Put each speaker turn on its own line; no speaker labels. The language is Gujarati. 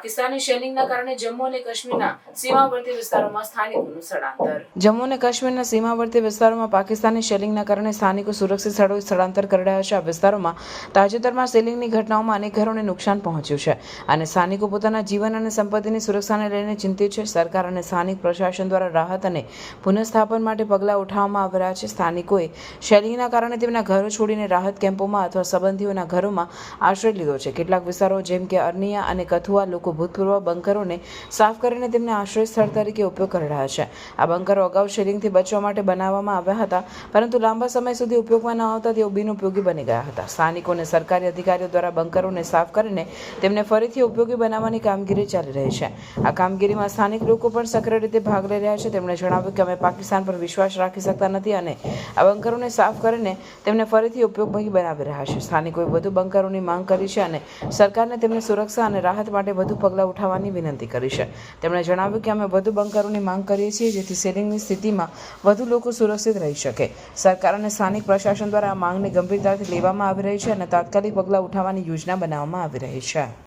પાકિસ્તાની શેલિંગના કારણે જમ્મુ અને કાશ્મીરના સીમાવર્તી વિસ્તારોમાં સ્થાનિકોનું સ્થળાંતર.
જમ્મુ અને કાશ્મીરના સીમાવર્તી વિસ્તારોમાં પાકિસ્તાની શેલિંગના કારણે સ્થાનિકો સુરક્ષિત સ્થળોએ સ્થળાંતર કરી છે. આ વિસ્તારોમાં તાજેતરમાં શેલિંગની ઘટનાઓમાં અનેક ઘરોને નુકસાન પહોંચ્યું છે અને સ્થાનિકો પોતાના જીવન અને સંપત્તિની સુરક્ષાને લઈને ચિંતિત છે. સરકાર અને સ્થાનિક પ્રશાસન દ્વારા રાહત અને પુનઃસ્થાપન માટે પગલાં ઉઠાવવામાં આવી રહ્યા છે. સ્થાનિકોએ શેલિંગના કારણે તેમના ઘરો છોડીને રાહત કેમ્પોમાં અથવા સંબંધીઓના ઘરોમાં આશ્રય લીધો છે. કેટલાક વિસ્તારો જેમ કે અર્નિયા અને કથુઆ લોકો ભૂતપૂર્વ બંકરોને સાફ કરીને તેમને આશ્રય સ્થળ તરીકે ઉપયોગ કરી રહ્યા છે. આ બંકરો અગાઉ શેરિંગથી બચવા માટે બનાવવામાં આવ્યા હતા, પરંતુ લાંબા સમય સુધી ઉપયોગમાં ન આવતા તેઓ બિનઉપયોગી બની ગયા હતા. સ્થાનિકો અને સરકારી અધિકારીઓ દ્વારા બંકરોને સાફ કરીને તેમને ફરીથી ઉપયોગી બનાવવાની કામગીરી ચાલી રહી છે. આ કામગીરીમાં સ્થાનિક લોકો પણ સક્રિય રીતે ભાગ લઈ રહ્યા છે. તેમણે જણાવ્યું કે અમે પાકિસ્તાન પર વિશ્વાસ રાખી શકતા નથી અને આ બંકરોને સાફ કરીને તેમને ફરીથી ઉપયોગી બનાવી રહ્યા છે. સ્થાનિકોએ વધુ બંકરોની માંગ કરી છે અને સરકારને તેમની સુરક્ષા અને રાહત માટે વધુ પગલાં ઉઠાવવાની વિનંતી કરી છે. તેમણે જણાવ્યું કે અમે વધુ બંકરોની માંગ કરીએ છીએ, જેથી સેલિંગની સ્થિતિમાં વધુ લોકો સુરક્ષિત રહી શકે. સરકાર અને સ્થાનિક પ્રશાસન દ્વારા આ માંગને ગંભીરતાથી લેવામાં આવી રહી છે અને તાત્કાલિક પગલાં ઉઠાવવાની યોજના બનાવવામાં આવી રહી છે.